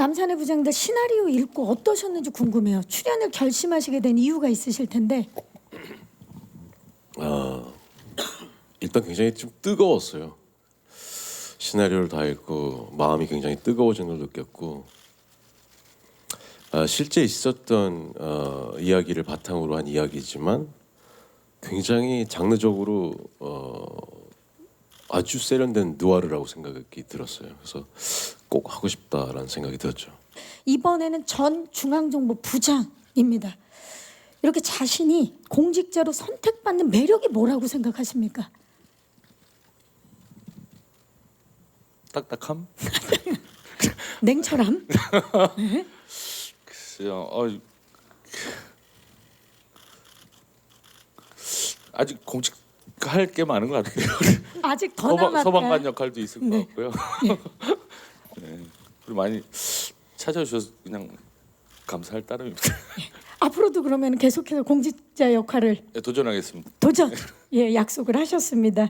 남산의 부장들 시나리오 읽고 어떠셨는지 궁금해요. 출연을 결심하시게 된 이유가 있으실 텐데 일단 굉장히 좀 뜨거웠어요. 시나리오를 다 읽고 마음이 굉장히 뜨거워진 걸 느꼈고 아, 실제 있었던 어, 이야기를 바탕으로 한 이야기지만 굉장히 장르적으로 어, 아주 세련된 누아르라고 생각이 들었어요. 그래서 꼭 하고 싶다라는 생각이 들었죠. 이번에는 전 중앙정보 부장입니다. 이렇게 자신이 공직자로 선택받는 매력이 뭐라고 생각하십니까? 딱딱함? 냉철함? 글쎄요. 어, 아직 공직 할 게 많은 것 같아요. 아직 더 소방, 남았다. 소방관 역할도 있을 것 네. 같고요. 네. 많이 찾아주셔서 그냥 감사할 따름입니다. 앞으로도 그러면 계속해서 공직자 역할을 네, 도전하겠습니다. 도전 예 약속을 하셨습니다.